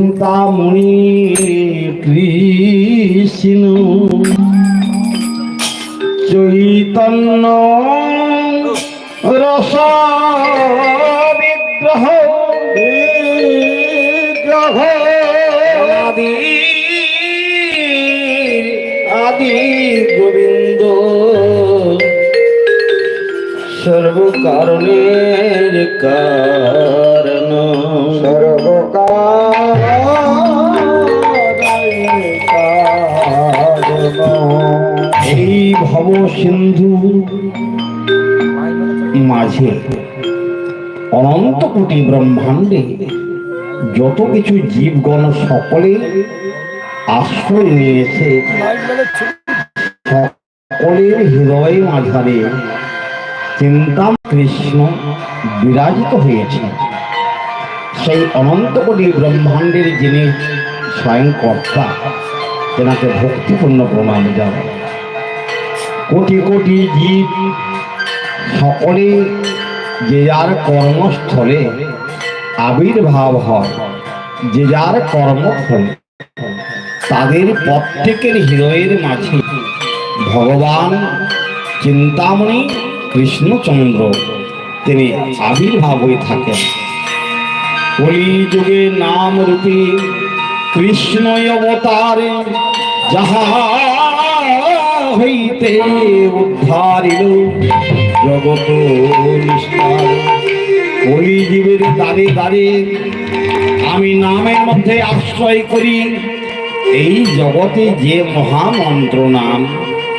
চিন্তামণি কৃষ্ণ। চৈতন্য রস বিগ্রহ বিগ্রহ আদি আদি গোবিন্দ। সর্বকারণের কারণ। সর্ব সিন্ধু মাঝে অনন্ত কোটি ব্রহ্মাণ্ডে যত কিছু জীবগণ সকলে আশ্রয় নিয়েছে, সকলের হৃদয় মাঝারে চিন্তা কৃষ্ণ বিরাজিত হয়েছে। সেই অনন্ত কোটি ব্রহ্মাণ্ডের যিনি স্বয়ং কর্তা তেনাকে ভক্তিপূর্ণ প্রণাম জানায় কোটি কোটি জীব সকলে যে যার কর্মস্থলে আবির্ভাব হয়, যে যার কর্মফলে তাদের প্রত্যেকের হৃদয়ের মাঝে ভগবান চিন্তামণি কৃষ্ণচন্দ্র তিনি আবির্ভাব হয়ে থাকেন। কলিযুগে নাম রূপে কৃষ্ণ অবতারে যাহা হইতে উদ্ধারিল। জগত নিষ্ঠার কলিজীবের দ্বারে দ্বারে আমি নামের মধ্যে আশ্রয় করি। এই জগতে যে মহামন্ত্র নাম,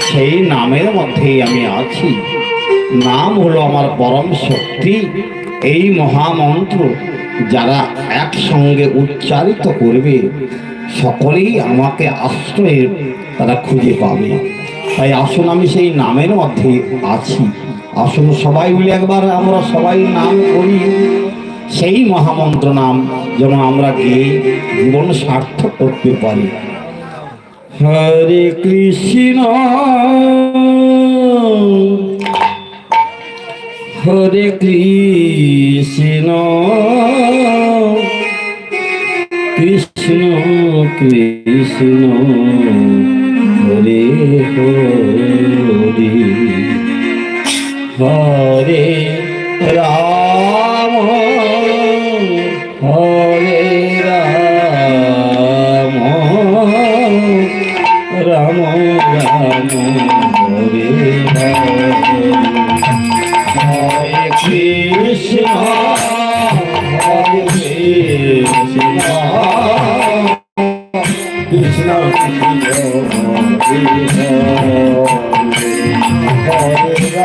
সেই নামের মধ্যেই আমি আছি। নাম হলো আমার পরম শক্তি। এই মহামন্ত্র যারা একসঙ্গে উচ্চারিত করবে, সকলেই আমাকে আশ্রয়ের তারা খুঁজে পাবে। তাই আসুন আমি সেই নামের মধ্যে আছি। আসুন সবাই মিলে একবার আমরা সবাই নাম করি। সেই মহামন্ত্র নাম যেন আমরা গিয়ে জীবন সার্থক করতে পারি। হরে কৃষ্ণ। হরে কৃষ্ণ। কৃষ্ণ কৃষ্ণ। হরে হরে হরে রাম হরে রাম রাম রাম হরে। হরে কৃষ্ণ।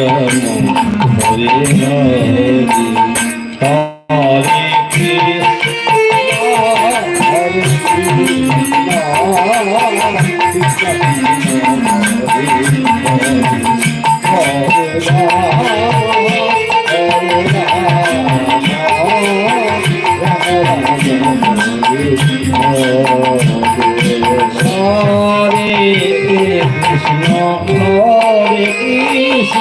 রাম